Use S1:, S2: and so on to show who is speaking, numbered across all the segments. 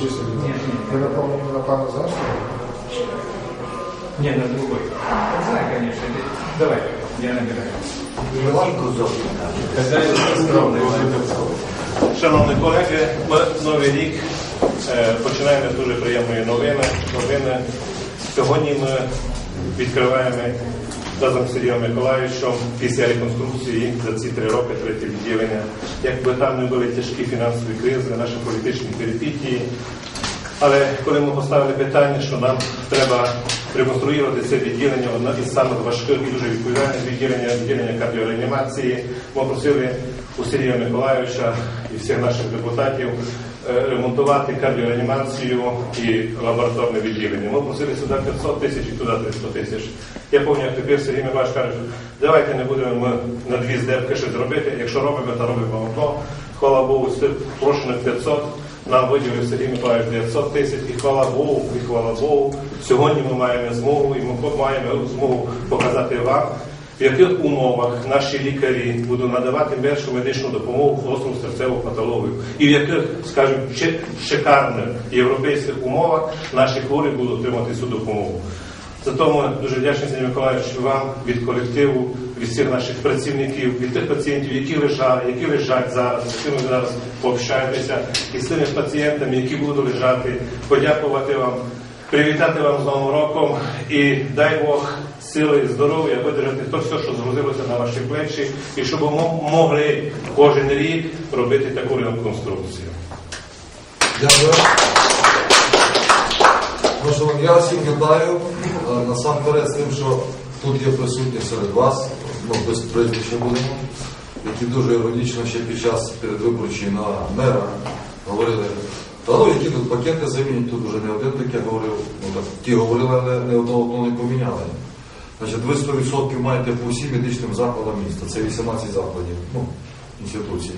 S1: смысле?
S2: Нет, нет.
S1: Вы, напомню, напевно, знаєш?
S2: Не, на другой. Знаю, конечно. Давай, я набираю. Хозяин скромный.
S3: Шановні колеги, ми новий рік е, починаємо з дуже приємної новини. новини. Сьогодні ми відкриваємо разом з Сергієм Миколаївичем після реконструкції за ці три роки третє відділення. Якби там не були тяжкі фінансові кризи, наші політичні перипетії. Але коли ми поставили питання, що нам треба реконструювати це відділення, одне із самих важких і дуже відповідальних відділення, відділення кардіореанімації, ми просили у Сергія Миколаївича і всіх наших депутатів е, ремонтувати кардіореанімацію і лабораторне відділення. Ми просили сюди 500 тисяч і туди 300 тисяч. Я пам'ятаю, як тепер Сергій Миколаївич каже, давайте не будемо ми на дві здебки щось робити. Якщо робимо, то робимо одно. Хвала Богу, прошено 500. Нам виділив Сергій Миколаївич 900 тисяч, і хвала Богу, і хвала Богу. Сьогодні ми маємо змогу, і ми маємо змогу показати вам, в яких умовах наші лікарі будуть надавати першу медичну допомогу гостру серцеву патологію, і в яких, скажімо, шикарних європейських умовах наші хворі будуть отримати цю допомогу. Зато ми дуже вдячні Сергій Миколаївич вам від колективу, від всіх наших працівників, від тих пацієнтів, які лежали, які лежать зараз, з якими ви зараз пообщаєтеся, і з тими пацієнтами, які будуть лежати, подякувати вам, привітати вам з Новим роком і дай Бог сили і здоров'я видержати то все, що згрузилося на ваші плечі, і щоб ми могли кожен рік робити таку реконструкцію.
S4: Дякую. Я всіх вітаю. Е, Насамперед з тим, що тут є присутні серед вас, ну, без прізвища будемо, які дуже іронічно ще під час передвиборчої на мера говорили, та ну які тут пакети замінять, тут вже не один таке говорив, ну так ті говорили, але не одного не поміняли. Значить, ви 100% маєте по всім медичним закладам міста. Це 18 закладів, ну, інституцій.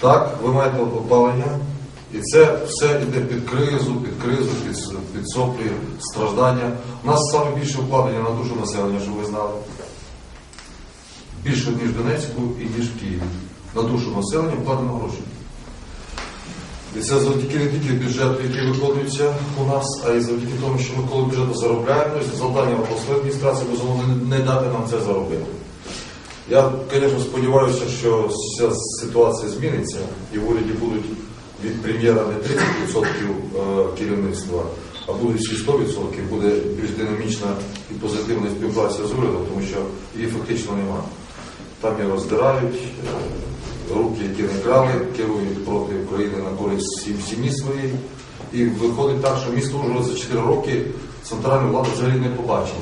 S4: Так, ви маєте опалення, і це все йде під кризу, під кризу, під, під соплі, страждання. У нас саме більше вкладення на душу населення, щоб ви знали. Більше, ніж в Донецьку і ніж в Києві. На душу населення вкладено гроші. І це завдяки не тільки бюджету, який виконується у нас, а й завдяки тому, що ми коли бюджет заробляємо, і завдання обласної адміністрації безумовно не дати нам це заробити. Я, звісно, сподіваюся, що ця ситуація зміниться і в уряді будуть від прем'єра не 30% е, керівництва, а буде всі 100%, буде більш динамічна і позитивна співпраця з урядом, тому що її фактично немає. Там її роздирають, е, руки, які не крали, керують проти України на користь сім'ї своїй. І виходить так, що місто Ужгород за 4 роки центральну владу взагалі не побачила.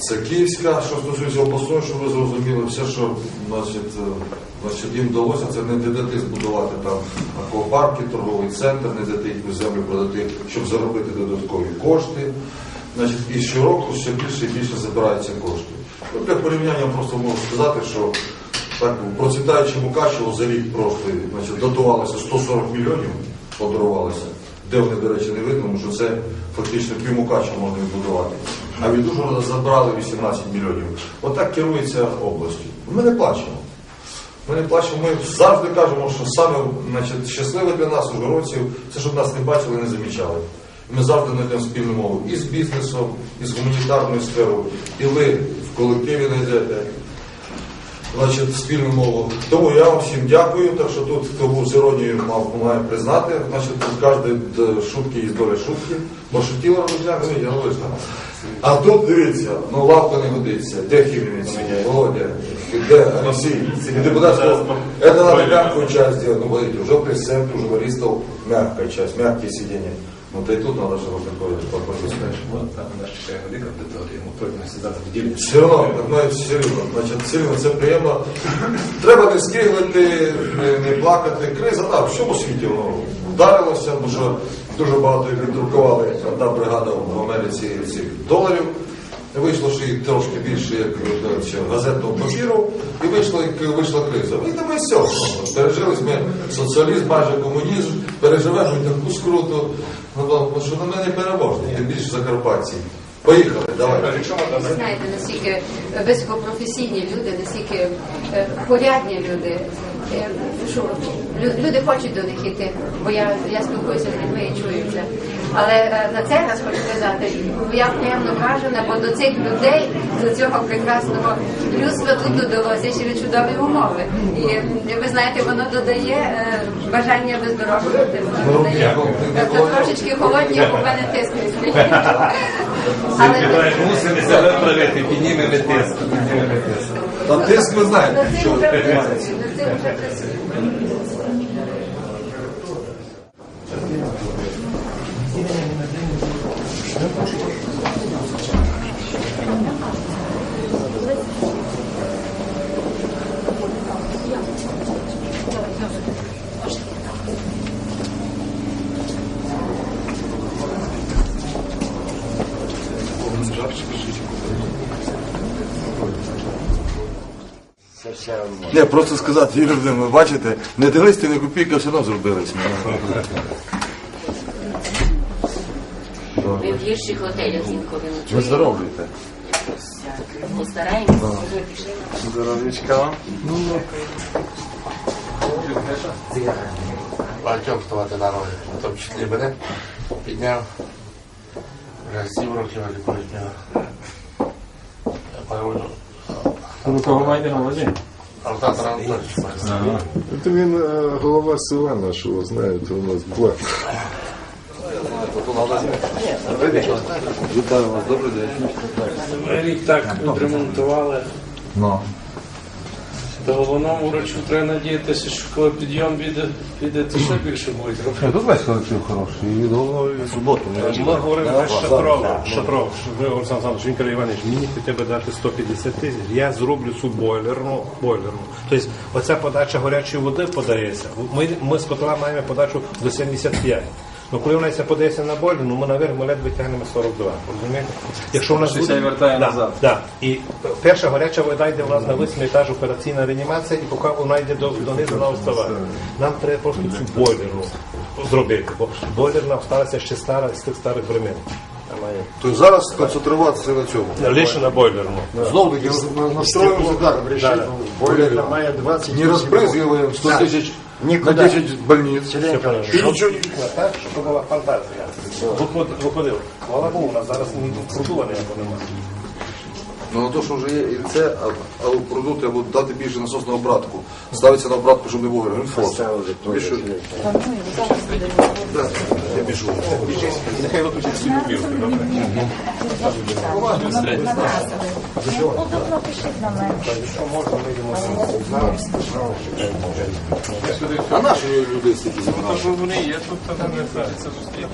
S4: Це Київська, що стосується обласної, щоб ви зрозуміли, все, що значить, е, значить, їм вдалося, це не дати збудувати там аквапарки, торговий центр, не дати якусь землю продати, щоб заробити додаткові кошти. Значить, і щороку ще більше і більше забираються кошти. Ну, для порівняння просто можу сказати, що так, процвітаючому Мукачево за рік прошлий, значить, дотувалося 140 мільйонів, подарувалося. Де вони, до речі, не видно, тому що це фактично пів Мукачева можна відбудувати. А від забрали 18 мільйонів. Отак керується областю. Ми не плачемо. Ми не плачемо, ми завжди кажемо, що саме значить, щасливе для нас, ужгородців, це щоб нас не бачили не замічали. Ми завжди знайдемо спільну мову і з бізнесом, і з гуманітарною сферою, і ви в колективі знайдете значить, спільну мову. Тому я вам всім дякую. Так що тут, хто був з іронією, мав має признати. Значить, тут кожен шутки є доля шутки. Бо шутіла розгляну, я не визнав. А тут дивіться, ну лавка не годиться. Де хімінець? Володя, де Олексій? Депутат сказав, это надо мягкую часть сделать. Ну, смотрите, уже пресс-центр, у журналистов мягкая часть, мягкие сиденья. Ну, та й тут треба, щоб покойно
S2: Вот там нас чекає велика аудиторія. Ми пройдемо сідати в відділення.
S4: Все одно, ну, значить, все це приємно. Треба не скиглити, не, не плакати. Криза, так, в всьому світі воно вдарилося, тому дуже багато їх друкували. одна бригада в Америці цих доларів. Вийшло ще й трошки більше, як е, ще газетного папіру, і вийшла, як вийшла криза. І ми все. ну, Пережили ми соціалізм, майже комунізм, переживемо таку скруту. Ну, бо- що на мене переможні, тим більше Закарпатці. Поїхали, давай.
S1: Ви знаєте, наскільки високопрофесійні люди, наскільки е, порядні люди. Е, Що лю- люди хочуть до них йти, бо я, я спілкуюся з людьми і чую це. Але е, на цей раз хочу сказати, я приємно вражена, бо до цих людей, до цього прекрасного людства тут додалося ще чудові умови. І ви знаєте, воно додає е, бажання виздоровлювати. Це е, трошечки холодні, як у мене тиск
S2: Мусимо себе правити, піднімемо тиск.
S4: Та тиск ми знаємо.
S1: що цим вже працюю.
S5: Не, просто сказати, Юрій ви бачите, не дались ти не копійка, все одно зробились.
S6: Ми в гірших готелях інколи
S5: Ви
S6: ночуємо.
S5: здоровлюєте.
S6: Постараємося, пішли.
S5: Здоровічка.
S7: Багатьом вставати на ноги. В тому числі мене підняв. Вже сім років лікують мене. Я поводжу.
S2: Ну, кого маєте на увазі?
S7: Алтатор Антонович.
S8: Это він е, голова села нашого, знаєте, у нас була.
S5: Вітаю вас, добрий день.
S9: Ми рік так відремонтували.
S5: Ну.
S9: То головному врачу треба надіятися, що коли підйом піде, піде то ще більше будуть робити.
S5: Тут весь колектив хороший, і від голови і суботу.
S3: Ми говоримо з Шатров, Шатров, ви, Олександр Олександрович, він каже, Іванович, мені хоча б дати 150 тисяч, я зроблю цю бойлерну, бойлерну. Тобто оця подача гарячої води подається. Ми, ми з котла маємо подачу до 75. Ну коли вона ця подається на бойлерну, ми наверх ми ледве тягнемо 42. Розумієте? Якщо в нас
S2: я вертаю
S3: да,
S2: назад.
S3: Да. І перша гаряча вода йде у нас на восьмий етаж операційна реанімація, і поки вона йде до, донизу на вставає. Нам треба просто цю бойлерну зробити, бо бойлерна осталася ще стара з тих старих времен.
S5: Тобто зараз концентруватися на цьому.
S3: Лише на бойлерну.
S5: Знову таки настроїмося так,
S3: Да.
S5: бойлер.
S8: Має 20
S5: Не розбризгиваємо 100 тисяч на 10 больниць.
S3: Все правильно. І нічого не так, щоб була фантазія. Виходив. Слава Богу, у нас зараз ні продумання немає.
S4: Ну, на те, що вже є і це, а, а продукти або дати більше насос на обратку. Ставиться на обратку, щоб не було гринфос. Більше. Да, я біжу.
S3: Нехай виключить всі купівки, добре?
S4: А наші люди стільки зібрали?
S9: Вони є тут, там не зустріти.